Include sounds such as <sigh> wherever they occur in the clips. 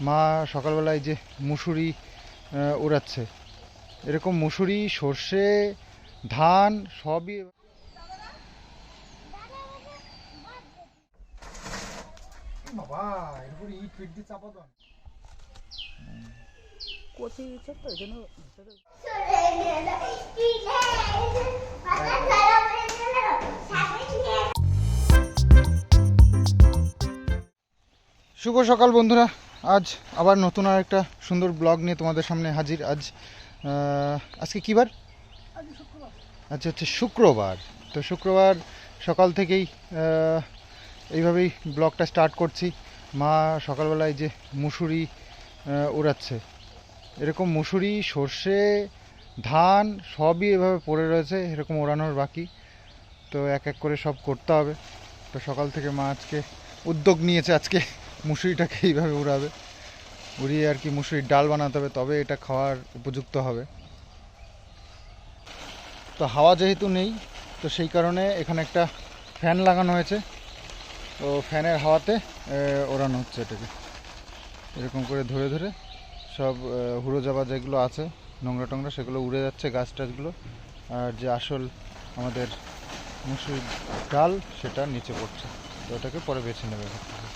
মা সকালবেলায় যে মুসুরি আহ, উড়াচ্ছে এরকম মুসুরি সর্ষে ধান সবই বাবা এর ইট ফিট দিয়ে চাপা দাও কচি ইচ্ছে তো এই জন্য শুভ সকাল বন্ধুরা। আজ আবার নতুন আর একটা সুন্দর ব্লগ নিয়ে তোমাদের সামনে হাজির। আজ আজকে কী বার আচ্ছা হচ্ছে শুক্রবার। তো শুক্রবার সকাল থেকেই এইভাবেই ব্লগটা স্টার্ট করছি। মা সকালবেলায় যে মুসুরি উড়াচ্ছে এরকম মুসুরি সর্ষে ধান সবই এভাবে পড়ে রয়েছে এরকম ওড়ানোর বাকি। তো এক এক করে সব করতে হবে। তো সকাল থেকে মা আজকে উদ্যোগ নিয়েছে আজকে। মুসুরিটাকে এইভাবে উড়াবে। উড়িয়ে আর কি মুসুরির ডাল বানাতে হবে, তবে এটা খাওয়ার উপযুক্ত হবে। তো হাওয়া যেহেতু নেই, তো সেই কারণে এখানে একটা ফ্যান লাগানো হয়েছে। তো ফ্যানের হাওয়াতে ওড়ানো হচ্ছে এটাকে। এরকম করে ধরে ধরে সব হুড়ো জাবা যেগুলো আছে, নোংরা টোংরা, সেগুলো উড়ে যাচ্ছে গাছ টাছগুলো। আর যে আসল আমাদের মুসুরির ডাল, সেটা নিচে পড়ছে। তো ওটাকে পরে বেছে নেবে এখান থেকে।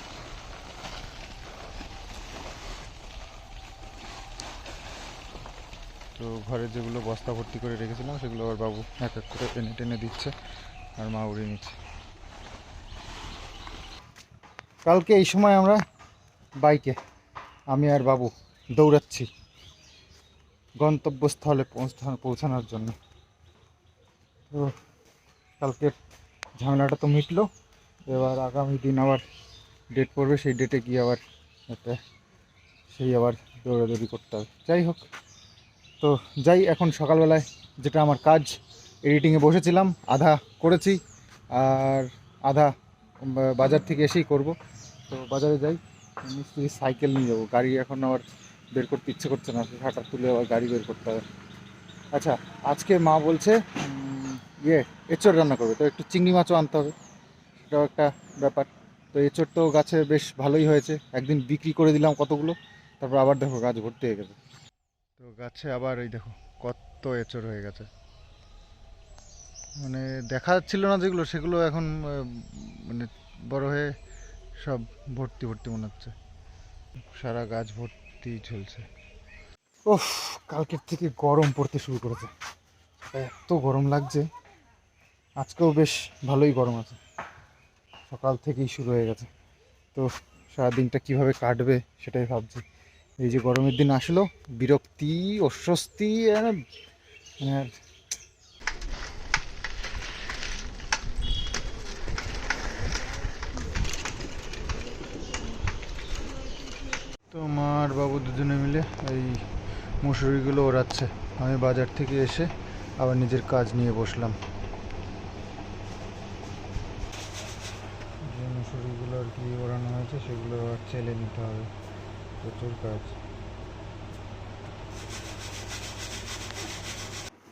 তো ঘরে যেগুলো বস্তা ভর্তি করে রেখেছিলাম, সেগুলো আবার বাবু এক এক করে টেনে টেনে দিচ্ছে আর মা উড়িয়ে নিচ্ছে। কালকে এই সময় আমরা বাইকে আমি আর বাবু দৌড়াচ্ছি গন্তব্যস্থলে পৌঁছানো পৌঁছানোর জন্য। তো কালকে ঝামেলাটা তো মিটলো, এবার আগামী দিন আবার ডেট পড়বে, সেই ডেটে গিয়ে আবার একটা সেই আবার দৌড়াদৌড়ি করতে হবে। যাই হোক। তো যাই, এখন সকালবেলায় যেটা আমার কাজ এডিটিংয়ে বসেছিলাম, আধা করেছি, আর আধা বাজার থেকে এসেই করব। তো বাজারে যাই মিস্ত্রি সাইকেল নিয়ে যাব। গাড়ি এখন আবার বের করতে ইচ্ছে করছে না, হাঁটা তুলে আবার গাড়ি বের করতে হবে। আচ্ছা আজকে মা বলছে ইয়ে এঁচড় রান্না করবে। তো একটু চিংড়ি মাছও আনতে হবে, সেটাও একটা ব্যাপার। তো এঁচড় তো গাছে বেশ ভালোই হয়েছে। একদিন বিক্রি করে দিলাম কতগুলো, তারপর আবার দেখো গাছ ভর্তি হয়ে গেছে। তো গাছে আবার এই দেখো কত এঁচড় হয়ে গেছে। মানে দেখা যাচ্ছিল না যেগুলো, সেগুলো এখন মানে বড় হয়ে সব ভর্তি ভর্তি মনে হচ্ছে। সারা গাছ ভর্তি ঝুলছে ওফ কালকের থেকে গরম পড়তে শুরু করেছে। এত গরম লাগছে। আজকেও বেশ ভালোই গরম আছে। সকাল থেকেই শুরু হয়ে গেছে। তো সারাদিনটা কীভাবে কাটবে সেটাই ভাবছি। এই যে গরমের দিন আসলো, বিরক্তি, অস্বস্তি আর বাবু দুজনে মিলে এই মুসুরিগুলো ওড়াচ্ছে। আমি বাজার থেকে এসে আবার নিজের কাজ নিয়ে বসলাম। যে মুসুরিগুলো আর কি ওড়ানো হয়েছে, সেগুলো চেলে নিতে হবে। প্রচুর কাজ।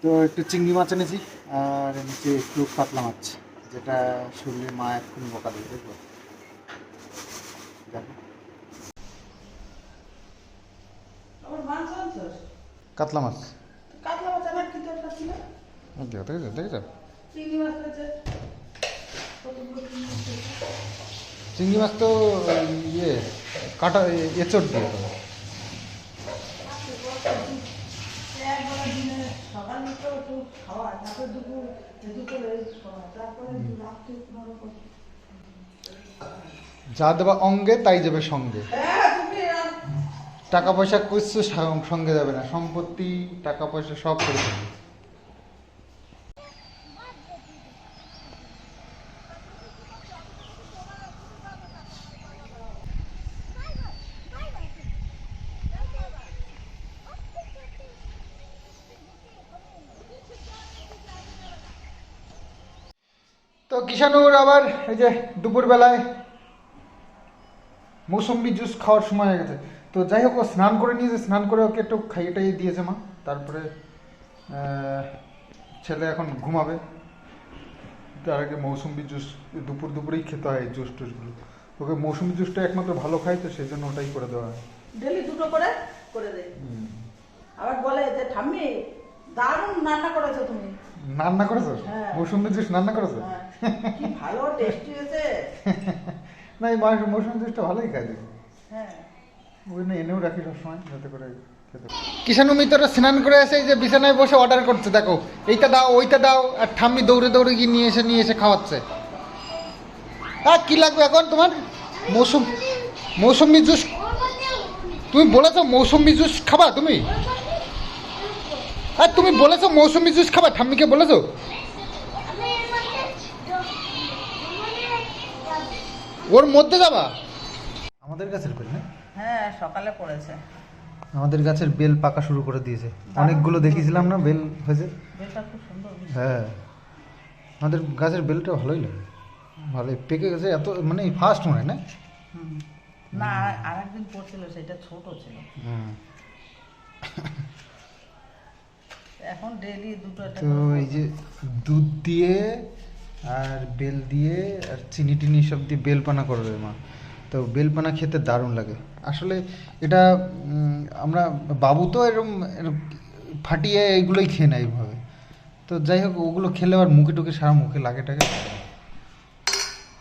তো একটু চিংড়ি মাছ এনেছি আর নিচে একটু কাতলা মাছ যেটা শুনলে মা এখন বকা দেবে দেখব কাতলা মাছ। কাতলা মাছ কি দরকার ছিল। দেখো চিংড়ি মাছ আছে? চিংড়ি মাছ তো ইয়ে কাটা এচড় দিয়ে করো। যা দেবা অঙ্গে, তাই যাবে সঙ্গে। টাকা পয়সা কিছু সঙ্গে যাবে না। সম্পত্তি, টাকা পয়সা সব করে কিষানুর আবার এই যে দুপুরবেলায় মৌসুম্বি জুস খাওয়ার সময় হয়ে গেছে। তো যাই হোক ও স্নান করে নিয়েছে স্নান করে ওকে একটু খাইয়ে টাইয়ে দিয়েছে মা। তারপরে ছেলে এখন ঘুমাবে। তার আগে মৌসুম্বি জুস দুপুর দুপুরেই খেতে হয় জুস টুসগুলো। ওকে মৌসুম্বি জুসটা একমাত্র ভালো খায় তো সেই জন্য ওটাই করে দেওয়া হয়। ডেলি দুটো করে করে দেয়। আবার বলে যে ঠাম্মি দারুণ রান্না করেছ তুমি। রান্না করেছ? হ্যাঁ। মৌসুমি জুস রান্না করেছ? হ্যাঁ, কি ভালো টেস্টি হয়েছে? <laughs> না এই মাস মৌসুমি জুসটা ভালোই খাই দেখি। হ্যাঁ। ওই জন্য এনেও রাখি সবসময় যাতে করে কিষাণু মিত্র স্নান করে এসে এই যে বিছানায় বসে অর্ডার করছে দেখো। এইটা দাও ওইটা দাও আর ঠাম্মি দৌড়ে দৌড়ে গিয়ে নিয়ে এসে নিয়ে এসে খাওয়াচ্ছে। আর কি লাগবে এখন তোমার? মৌসুম মৌসুমি জুস তুমি বলেছ মৌসুমি জুস খাবা তুমি? আর তুমি বলেছ মৌসুমি জুস খাবা ঠাম্মিকে বলেছ? ওর মধ্যে যাবা? আমাদের গাছের বেল না? হ্যাঁ সকালে পড়েছে। আমাদের গাছের বেল পাকা শুরু করে দিয়েছে। অনেকগুলো দেখেছিলাম না বেল হয়েছে? বেলটা খুব সুন্দর হ্যাঁ। আমাদের গাছের বেলটা ভালোই লাগে। ভালোই। পেকে গেছে এত মানে ফাস্ট মনে হয় না। না আর একদিন পড়ছিল সেটা ছোট ছিল। হুম। এখন ডেলি দুটো একটা তো করে এই যে দুধ দিয়ে আর বেল দিয়ে আর চিনি টিনি সব দিয়ে বেলপানা করবে মা। তো বেলপানা খেতে দারুণ লাগে। আসলে এটা উম, আমরা বাবু তো এরকম এরম ফাটিয়ে এইগুলোই খেয়ে নেয় এইভাবে। তো যাই হোক ওগুলো খেলে আবার মুখে টুকে সারা মুখে লাগে টাকে।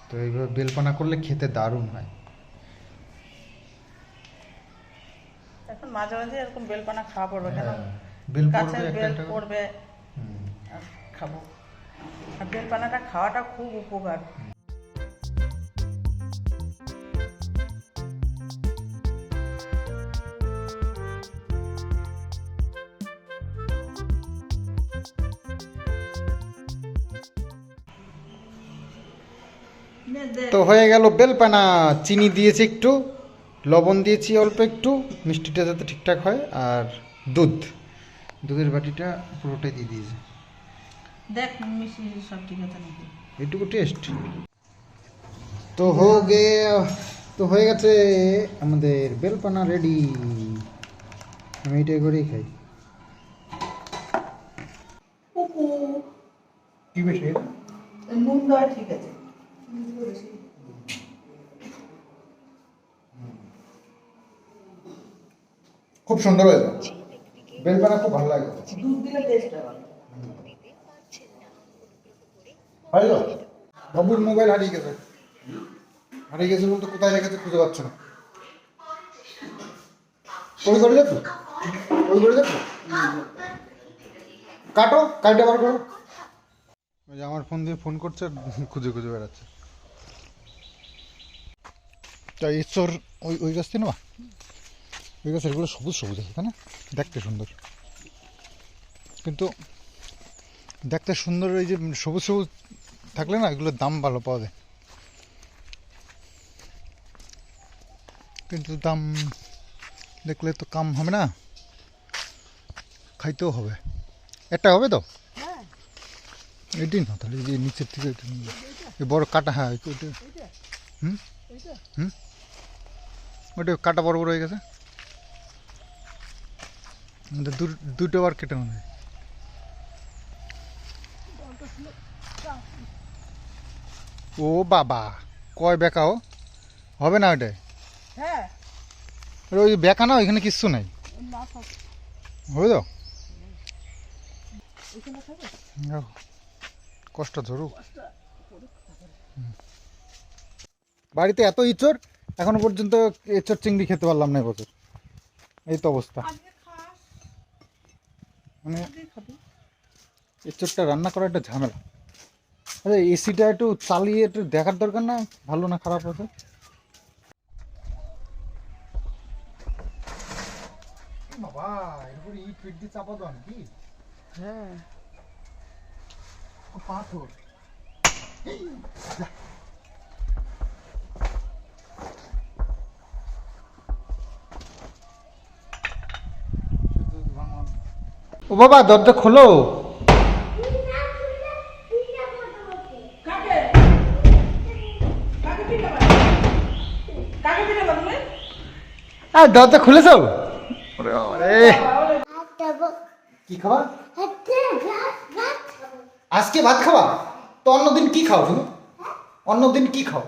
তো এইভাবে বেলপানা করলে খেতে দারুণ হয়। এখন মাঝে মাঝে এরকম বেলপানা খাওয়া পড়বে কেন? হ্যাঁ, বেল গাছের বেল পড়বে। খাব। আর বেলপানাটা খাওয়াটা খুব উপকার। তো হয়ে গেল বেলপানা। চিনি দিয়েছি একটু লবণ দিয়েছি অল্প একটু মিষ্টিটা যাতে ঠিকঠাক হয় আর দুধ। দুধের বাটিটা পুরোটাই দিয়ে দিয়েছে। দেখ মিষ্টি সব ঠিক আছে নাকি? এইটুকু টেস্ট তো হো গে তো হয়ে গেছে আমাদের বেলপানা রেডি আমি এটাই করেই খাই। কি বেশি? নুন দেওয়া ঠিক আছে। খুব সুন্দর হয়েছে। বেলপানা খুব ভালো লাগে। দুধ দিলে টেস্ট হবে হ্যালো বাবুর মোবাইল হারিয়ে গেছে। হারিয়ে গেছে বলতে কোথায় রেখেছে খুঁজে পাচ্ছ না। ওই করে দেখো ওই করে দেখো কাটো কাইটা বার করো। ওই যে আমার ফোন দিয়ে ফোন করছে আর খুঁজে খুঁজে বেড়াচ্ছে। তা ঈশ্বর ওই ওই গাছ নেবা? ওই গাছের এগুলো সবুজ সবুজ আছে তাই না? দেখতে সুন্দর। কিন্তু দেখতে সুন্দর এই যে সবুজ সবুজ থাকলে না এগুলোর দাম ভালো পাওয়া যায়। কিন্তু দাম দেখলে তো কাম হবে না। খাইতেও হবে। একটা হবে তো? এটি না তাহলে এই যে নিচের থেকে এই বড় কাটা হ্যাঁ হুম? হুম? ওইটা কাটা বড় বড় হয়ে গেছে? দুটো বার কেটে মনে হয়। ও বাবা কয় বেকাও হবে না ওটাই হ্যাঁ। ওই বেকা না ওইখানে কিচ্ছু নাই। হবে তো। কষ্ট হুম। বাড়িতে এত ইঁচড় এখনও পর্যন্ত এঁচড় চিংড়ি খেতে পারলাম না এবছর এই তো অবস্থা। মানে এঁচড়টা রান্না করা একটা ঝামেলা। আরে এসিটা একটু চালিয়ে একটু দেখার দরকার না? ভালো না খারাপ আছে বাবা এরপর ইট ফিট দিয়ে চাপা দাও নাকি? হ্যাঁ। পাথর। ও বাবা দরজা খোলো। আর দরজা খুলেছো। কি খাবা? আজকে ভাত খাবা? তো অন্যদিন কি খাও তুমি? অন্যদিন কি খাও?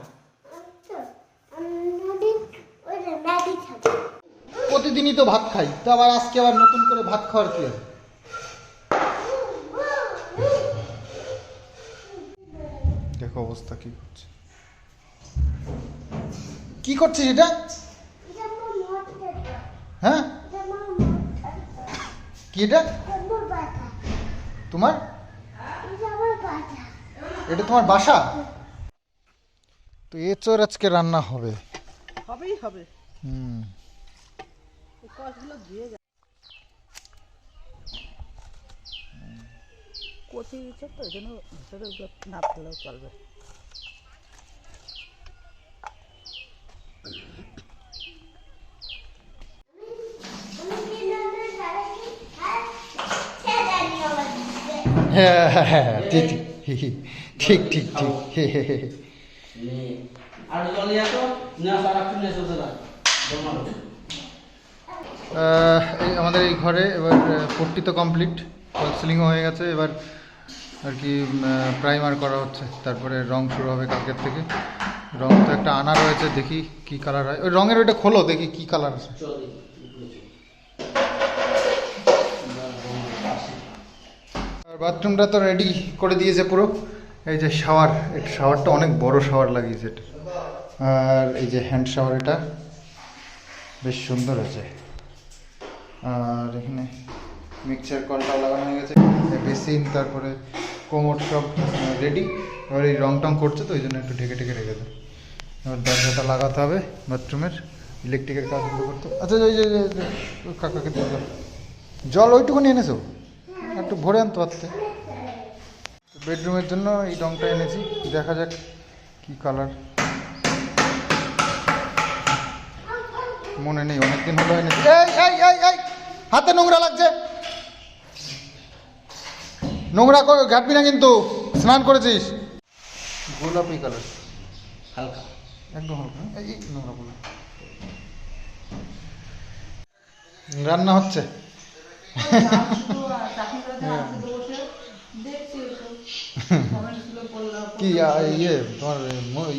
প্রতিদিনই তো ভাত খাই তো আবার আজকে আবার নতুন করে ভাত খাওয়ার কি আছে? দেখো অবস্থা কি করছে কি করছিস এটা? হ্যাঁ? কি এটা? তোমার? এটা তোমার বাসা? তো এচোর আজকে রান্না হবে। হবেই হবে। হুম। কচি দিচ্ছে তো, এই জন্য ভিতরে না ফেলেও চলবে ঠিক ঠিক ঠিক ঠিক আমাদের এই ঘরে এবার পট্টি তো কমপ্লিট সিলিংও হয়ে গেছে, এবার আর কি প্রাইমার করা হচ্ছে। তারপরে রং শুরু হবে কালকের থেকে। রং তো একটা আনা রয়েছে, দেখি কি কালার হয়। ওই রঙের ওইটা খোলো, দেখি কি কালার আছে। বাথরুমটা তো রেডি করে দিয়েছে পুরো। এই যে শাওয়ার শাওয়ারটা অনেক বড় শাওয়ার লাগিয়েছে এটা। আর এই যে হ্যান্ড শাওয়ার এটা বেশ সুন্দর আছে। আর এখানে মিক্সচার কলটাও লাগানো হয়ে গেছে বেসিন তারপরে কোমর সব রেডি এবার এই রং টং করছে তো ওই জন্য একটু ঢেকে ঢেকে রেখে রেখেছে এবার দরজাটা লাগাতে হবে বাথরুমের ইলেকট্রিকের কাজগুলো করতে। আচ্ছা ওই যে কাকাকে দিয়ে। জল ওইটুকুনি এনেছো? একটু ভরে আনতে পারতে। বেডরুমের জন্য এই রংটা এনেছি, দেখা যাক কি কালার মনে নেই, অনেকদিন হলো এনেছি। হাতে নোংরা লাগছে। নোংরা করে ঘাটবি না কিন্তু। স্নান করেছিস? গোলাপি কালার। হালকা। একদম হালকা এই নোংরা বলে রান্না হচ্ছে। কি ইয়ে তোমার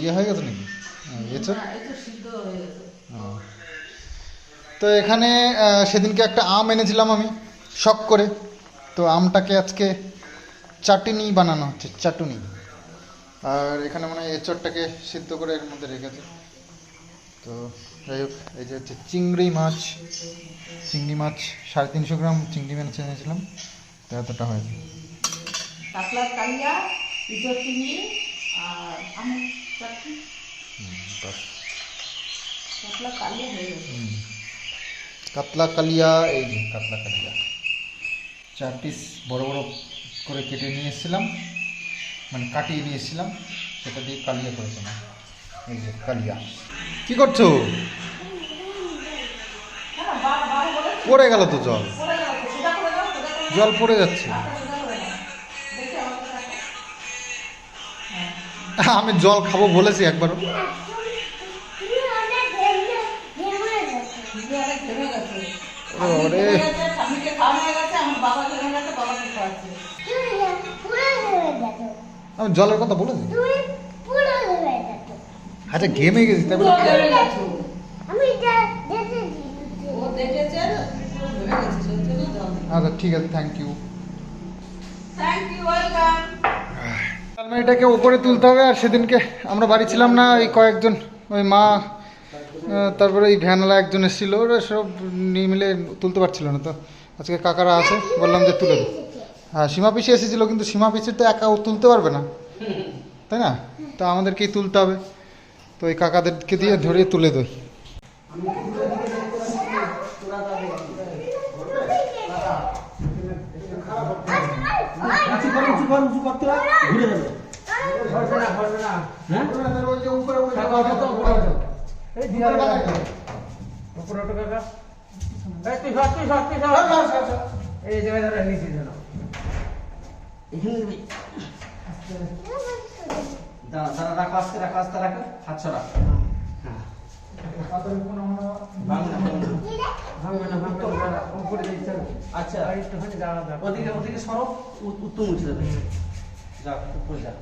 ইয়ে হয়ে গেছে নাকি? তো এখানে সেদিনকে একটা আম এনেছিলাম আমি শখ করে। তো আমটাকে আজকে চাটনি বানানো হচ্ছে চাটনি। আর এখানে মনে হয় এঁচড়টাকে সিদ্ধ করে এর মধ্যে রেখেছে। তো যাই হোক এই যে হচ্ছে চিংড়ি মাছ চিংড়ি মাছ সাড়ে তিনশো গ্রাম চিংড়ি মাছ এনেছিলাম তো এতটা হয়েছে। হয়ে কাতলা কালিয়া এই যে কাতলা কালিয়া। চার পিস বড় বড় করে কেটে নিয়ে এসেছিলাম মানে কাটিয়ে নিয়ে এসেছিলাম সেটা দিয়ে কালিয়া করেছিলাম। এই যে কালিয়া। কি করছ? পড়ে গেল তো জল। জল পড়ে যাচ্ছে। আমি জল খাব বলেছি একবারও। ওরে। আমি জলের কথা বলেছি আচ্ছা ঘেমে গেছি তাই বলে আচ্ছা ঠিক আছে থ্যাংক ইউ আলমারিটাকে উপরে তুলতে হবে আর সেদিনকে আমরা বাড়ি ছিলাম না ওই কয়েকজন ওই মা তারপরে এই ভ্যানওয়ালা একজন এসেছিল ওরা সব নিয়ে মিলে তুলতে পারছিল না তো। আজকে কাকারা আছে বললাম যে তুলে দে হ্যাঁ সীমা পিসি এসেছিল কিন্তু সীমা পিসি তো একা তুলতে পারবে না তাই না তো আমাদেরকেই তুলতে হবে তো ওই কাকাদেরকে দিয়ে ধরিয়ে তুলে দিই ঘুরে যাবে হ্যাঁ এখানে দিবি। দাঁড়া, রাখো, আস্তে রাখো আস্তে রাখো। হাত ছড়া। আচ্ছা ওদিকে ওদিকে সরো। উত্তম উঠে যাবে যা, উপরে যা।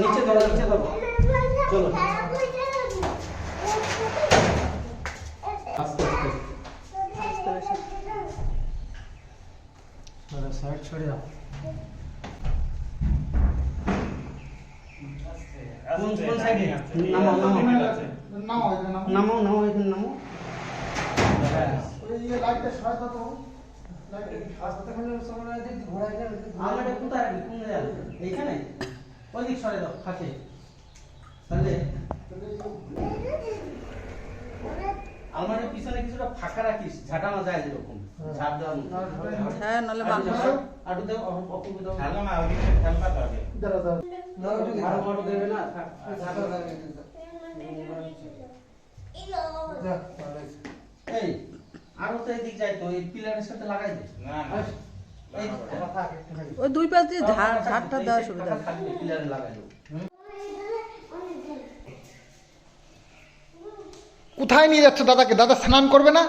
নিচে ধরো নিচে ধরো। চলো। এখানে ওই লাইটটা তো। জায়গায় এইখানে? ওই দিক সরে দাও খাটে তাহলে? আমাদের পিছনে কিছুটা ফাঁকা রাখিস ঝাঁটানো যায় যেরকম। ঝাঁপ দেওয়া হ্যাঁ নাহলে আটু মানুষ দাও, আটু দেও। অপু দাও খেলো না ওইদিকে খেলবা তো আগে দাঁড়াও, দাঁড়াও। আরও আরও দেবে না? থাক, ঝাঁটা এই আরও তো এদিক যাই তো এই পিলারের সাথে লাগাই দে। না না ওই দুই পাশ দিয়ে ঝাড় ঝাড়টা দেওয়ার সুবিধা পিলারে লাগাই কোথায় নিয়ে যাচ্ছ দাদাকে? দাদা স্নান করবে না?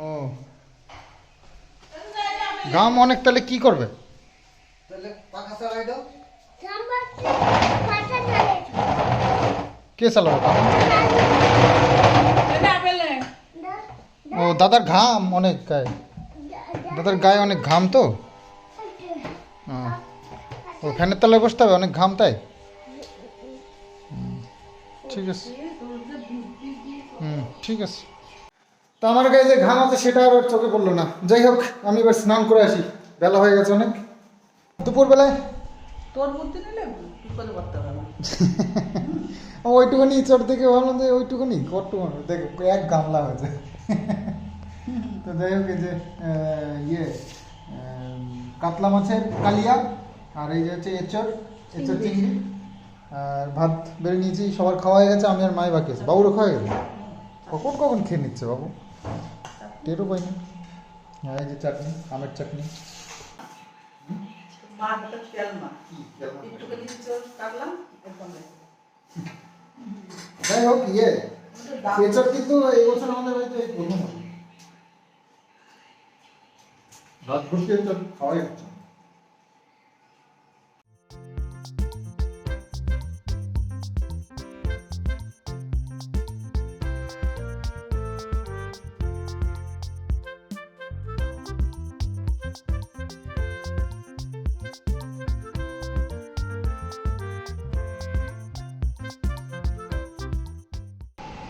ও। ঘাম অনেক তাহলে কি করবে? কে চালাবে ও দাদার ঘাম অনেক গায়ে। দাদার গায়ে অনেক ঘাম তো। ও ফ্যানের তলায় বসতে হবে অনেক ঘাম তাই? ঠিক আছে। হুম ঠিক আছে। তো আমার গায়ে যে ঘাম আছে সেটা আর চোখে পড়ল না। যাই হোক আমি এবার স্নান করে আসি। বেলা হয়ে গেছে অনেক। দুপুরবেলায়? তোর বুদ্ধি নিলে বিপদে পড়তে হবে। ওইটুকুনি চোর থেকে ভালো যে ওইটুকুনি? কটটুকুনি দেখো এক গামলা হয়েছে। তো যাই হোক এই যে ইয়ে কাতলা মাছের কালিয়া আর এই যে হচ্ছে এঁচড় এঁচড় চিংড়ি। আর ভাত বেড়ে নিয়েছি সবার খাওয়া হয়ে গেছে আমি আর মাই বাকি আছে। বাবুরও খাওয়া গেছে? কখন কখন খেয়ে নিচ্ছে বাবু? টেরও পাইনি আর এই যে চাটনি আমের চাটনি মা হাতে তেল মা একটুখানি চোর কাটলাম একদম যাই হোক ইয়ে এঁচড় কিন্তু এই বছর আমাদের বাড়িতে এই প্রথম হলো। ভাত ভর্তি এঁচড় খাওয়াই হচ্ছে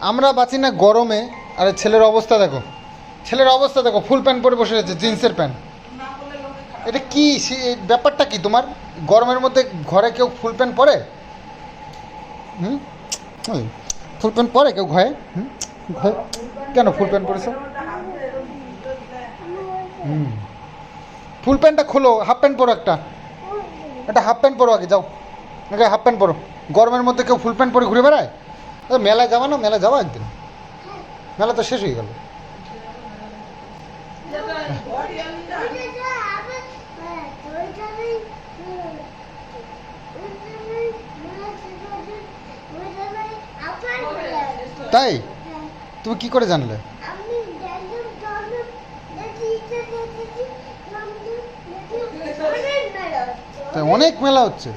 আমরা বাঁচি না গরমে, আরে ছেলের অবস্থা দেখো। ছেলের অবস্থা দেখো, ফুল প্যান্ট পরে বসে রয়েছে, জিন্সের প্যান্ট। এটা কি? ব্যাপারটা কি তোমার? গরমের মধ্যে ঘরে কেউ ফুল প্যান্ট পরে? হুম? ফুল প্যান্ট পরে কেউ ঘরে? হুম? কেন ফুল প্যান্ট পরেছো? হুম। ফুল প্যান্টটা খোলো, হাফ প্যান্ট পরো একটা। একটা হাফ প্যান্ট পরো আগে, যাও। হাফ প্যান্ট পরো। গরমের মধ্যে কেউ ফুল প্যান্ট পরে ঘুরে বেড়ায়? মেলায় যাবা না? মেলায় যাব একদিন? মেলা তো শেষ হয়ে গেল। তাই? তুমি কি করে জানলে? অনেক মেলা হচ্ছে।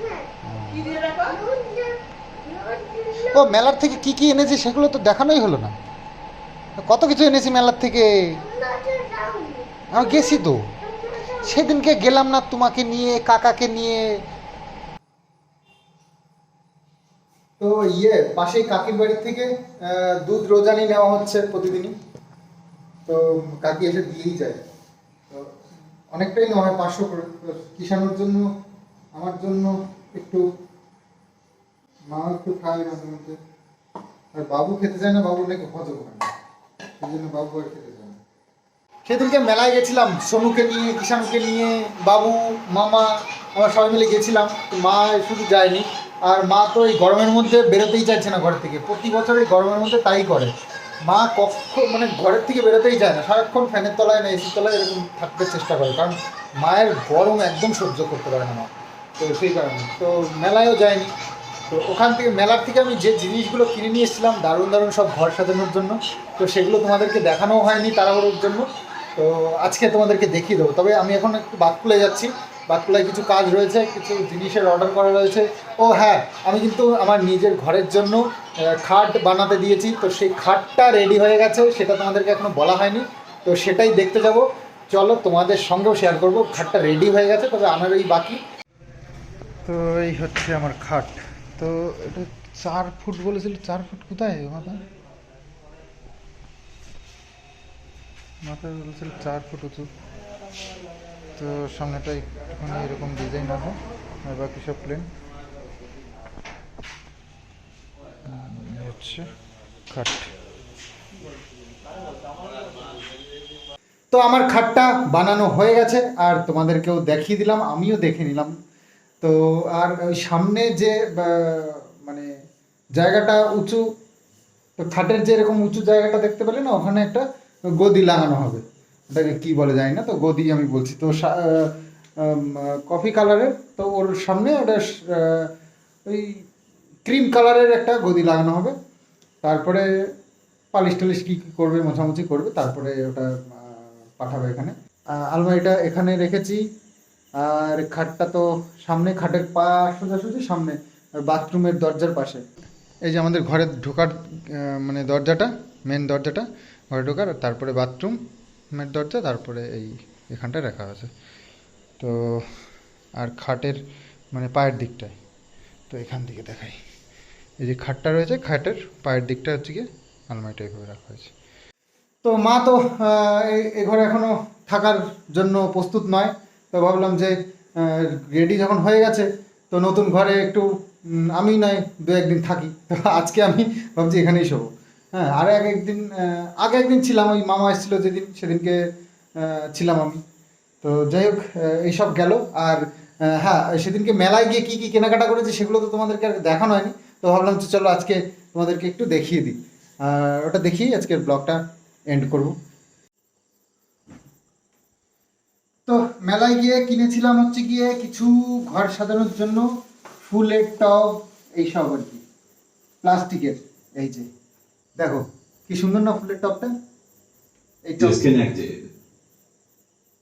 ও মেলার থেকে কি কি এনেছি সেগুলো তো দেখানোই হলো না। কত কিছু এনেছি মেলার থেকে? আমি গেছি তো। সেদিনকে গেলাম না তোমাকে নিয়ে, কাকাকে নিয়ে। তো ইয়ে পাশেই কাকির বাড়ির থেকে দুধ রোজানি নেওয়া হচ্ছে প্রতিদিনই। তো কাকি এসে দিয়েই যায়। তো অনেকটাই নেওয়া হয়, পাঁচশো কিষানোর জন্য, আমার জন্য একটু মা একটু খায় মাঝে মধ্যে আর বাবু খেতে চায় না, বাবু নাকি হজম হয় না সেই জন্য বাবু আর খেতে চায় না। সেদিনকে মেলায় গেছিলাম, সোনুকে নিয়ে কিষানুকে নিয়ে, বাবু, মামা, আমরা সবাই মিলে গেছিলাম। মা শুধু যায়নি, আর মা তো এই গরমের মধ্যে বেরোতেই চাইছে না ঘর থেকে। প্রতি বছর এই গরমের মধ্যে তাই করে। মা কক্ষ মানে ঘরের থেকে বেরোতেই চায় না। সারাক্ষণ ফ্যানের তলায় না এসির তলায় এরকম থাকতে চেষ্টা করে। কারণ মায়ের গরম একদম সহ্য করতে পারে না মা। তো সেই কারণে। তো মেলায়ও যায়নি। তো ওখান থেকে মেলার থেকে আমি যে জিনিসগুলো কিনে নিয়ে এসেছিলাম, দারুণ দারুণ সব ঘর সাজানোর জন্য, তো সেগুলো তোমাদেরকে দেখানো হয়নি তাড়াহুড়োর জন্য। তো আজকে তোমাদেরকে দেখিয়ে দেবো। তবে আমি এখন একটু বাদ খুলে যাচ্ছি। বাতকুলায় কিছু কাজ রয়েছে, কিছু জিনিসের অর্ডার করা রয়েছে। ও হ্যাঁ আমি কিন্তু আমার নিজের ঘরের জন্য খাট বানাতে দিয়েছি। তো সেই খাটটা রেডি হয়ে গেছে, সেটা তোমাদেরকে এখনও বলা হয়নি। তো সেটাই দেখতে যাব। চলো তোমাদের সঙ্গেও শেয়ার করব। খাটটা রেডি হয়ে গেছে, তবে আমার এই বাকি। তো এই হচ্ছে আমার খাট। তো এটা চার ফুট বলেছিল, চার ফুট কোথায়? মাথা? মাথায় বলেছিল চার ফুট উঁচু। তো সামনেটা একটুখানি এরকম ডিজাইন আছে আর বাকি সব প্লেন হচ্ছে খাট। তো আমার খাটটা বানানো হয়ে গেছে, আর তোমাদেরকেও দেখিয়ে দিলাম, আমিও দেখে নিলাম। তো আর ওই সামনে যে মানে জায়গাটা উঁচু, তো খাটের যে এরকম উঁচু জায়গাটা দেখতে পেলে না, ওখানে একটা গদি লাগানো হবে। ওটাকে কি বলে জানি না, তো গদি আমি বলছি। তো কফি কালারের, তো ওর সামনে ওটা ওই ক্রিম কালারের একটা গদি লাগানো হবে। তারপরে পালিশ টালিশ কী কী করবে, মোছামুছি করবে, তারপরে ওটা পাঠাবে এখানে। আলমারিটা এখানে রেখেছি। আর খাটটা তো সামনে খাটের পা সোজাসুজি সামনে আর বাথরুমের দরজার পাশে। এই যে আমাদের ঘরে ঢোকার মানে দরজাটা মেন দরজাটা ঘরে ঢোকার তারপরে বাথরুমের দরজা তারপরে এই এখানটায় রাখা আছে। তো আর খাটের মানে পায়ের দিকটায় তো এখান থেকে দেখাই। এই যে খাটটা রয়েছে খাটের পায়ের দিকটা হচ্ছে গিয়ে আলমারিটা এইভাবে রাখা হয়েছে। তো মা তো এই- এ ঘরে এখনও থাকার জন্য প্রস্তুত নয়। তো ভাবলাম যে রেডি যখন হয়ে গেছে, তো নতুন ঘরে একটু আমি নয়, দু একদিন থাকি। তো আজকে আমি ভাবছি এখানেই শোবো। হ্যাঁ আর এক একদিন আগে একদিন ছিলাম, ওই মামা এসেছিল যেদিন, সেদিনকে ছিলাম আমি। তো যাই হোক এইসব গেল। আর হ্যাঁ সেদিনকে মেলায় গিয়ে কী কী কেনাকাটা করেছি সেগুলো তো তোমাদেরকে আর দেখানো হয়নি। তো ভাবলাম যে চলো আজকে তোমাদেরকে একটু দেখিয়ে দিই। ওটা দেখিয়ে আজকের ব্লগটা এন্ড করব। তো মেলায় গিয়ে কিনেছিলাম হচ্ছে গিয়ে কিছু ঘর সাজানোর জন্য ফুলের টব এইসব আর কি। প্লাস্টিকের এই যে। দেখো কি সুন্দর না ফুলের টবটা? এই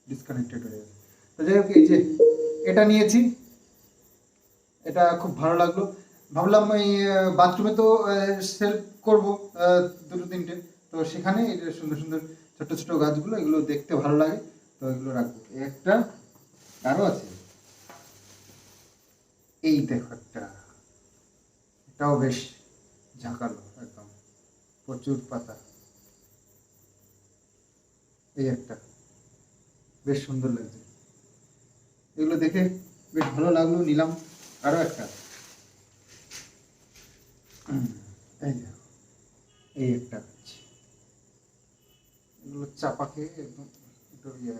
ডিসকানেক্টেড হয়ে গেছে। তো যাই হোক এই যে এটা নিয়েছি। এটা খুব ভালো লাগল। ভাবলাম এই বাথরুমে তো সেলফ করব দুটো তিনটে। তো সেখানে সুন্দর সুন্দর ছোট ছোট গাছগুলো এগুলো দেখতে ভালো লাগে। তো এগুলো রাখব। একটা আরও আছে। এই দেখো একটা। এটাও বেশ ঝাঁকালো একদম। প্রচুর পাতা। এই একটা। বেশ সুন্দর লাগছে। এগুলো দেখে বেশ ভালো লাগল, নিলাম। আরও একটা। এই এই একটা। এগুলো চাপা খেয়ে একদম ইয়ে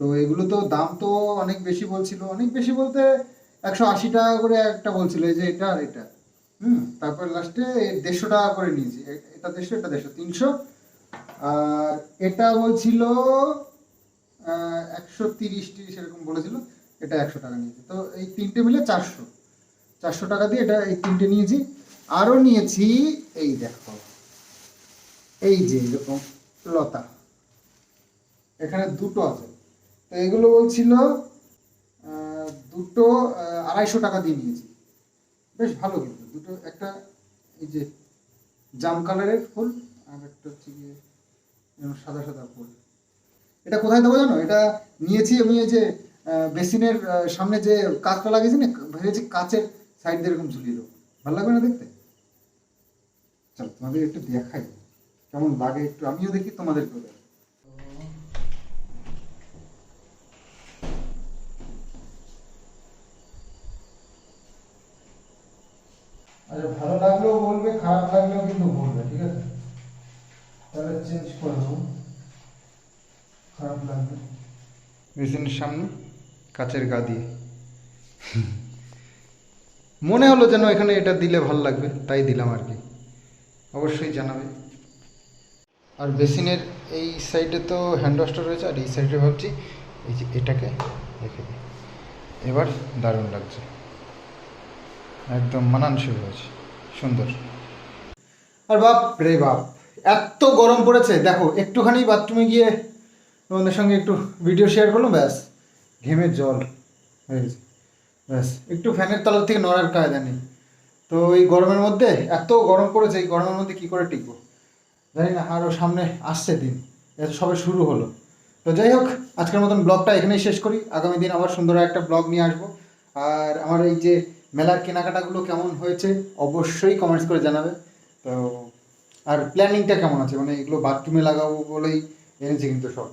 তো এগুলো তো দাম তো অনেক বেশি বলছিল। অনেক বেশি বলতে একশো আশি টাকা করে একটা বলছিল, এই যে এটা আর এটা। হুম, তারপর লাস্টে দেড়শো টাকা করে নিয়েছি। এটা দেড়শো এটা দেড়শো, তিনশো। আর এটা বলছিল একশো তিরিশ তিরিশ এরকম বলেছিল, এটা একশো টাকা নিয়েছি। তো এই তিনটে মিলে চারশো। চারশো টাকা দিয়ে এটা এই তিনটে নিয়েছি। আরও নিয়েছি, এই দেখো, এই যে এরকম লতা। এখানে দুটো আছে। তো এগুলো বলছিল দুটো আড়াইশো টাকা দিয়ে নিয়েছি। বেশ ভালো কিন্তু। দুটো, একটা এই যে জাম কালারের ফুল, আর একটা হচ্ছে গিয়ে সাদা সাদা ফুল। এটা কোথায় দেবো জানো? এটা নিয়েছি আমি এই যে বেসিনের সামনে যে কাঁচটা লাগিয়েছি না, ভেবেছি কাঁচের সাইড দিয়ে এরকম ঝুলিয়ে দেবো। ভালো লাগবে না দেখতে? চলো তোমাদের একটু দেখাই। কেমন লাগে একটু আমিও দেখি তোমাদেরকেও দেখো আচ্ছা ভালো লাগলেও বলবে, খারাপ লাগলেও কিন্তু বলবে, ঠিক আছে? তাহলে চেঞ্জ করে দেবো খারাপ লাগবে মেশিনের সামনে, কাচের গা দিয়ে। মনে হলো যেন এখানে এটা দিলে ভালো লাগবে, তাই দিলাম আর কি। অবশ্যই জানাবে। আর বেসিনের এই সাইডে তো হ্যান্ড ওয়াশটা রয়েছে, আর এই সাইডে ভাবছি, এই যে এটাকে রেখে দিই। এবার দারুণ লাগছে। একদম মানানসই হয়েছে। সুন্দর। আর বাপ রে বাপ, এত গরম পড়েছে। দেখো, একটুখানি বাথরুমে গিয়ে তোমাদের সঙ্গে একটু ভিডিও শেয়ার করলাম, ব্যাস, ঘেমে জল হয়ে গেছে। ব্যাস, একটু ফ্যানের তলার থেকে নড়ার কায়দা নেই। তো এই গরমের মধ্যে, এত গরম পড়েছে, এই গরমের মধ্যে কি করে টিকবো? জানি না আরও সামনে আসছে দিন। এটা সবে শুরু হলো। তো যাই হোক, আজকের মতন ব্লগটা এখানেই শেষ করি। আগামী দিন আবার সুন্দর একটা ব্লগ নিয়ে আসব। আর আমার এই যে মেলার কেনাকাটাগুলো কেমন হয়েছে অবশ্যই কমেন্টস করে জানাবে। তো, আর প্ল্যানিংটা কেমন আছে? মানে এগুলো বাথরুমে লাগাবো বলেই এনেছি কিন্তু সব।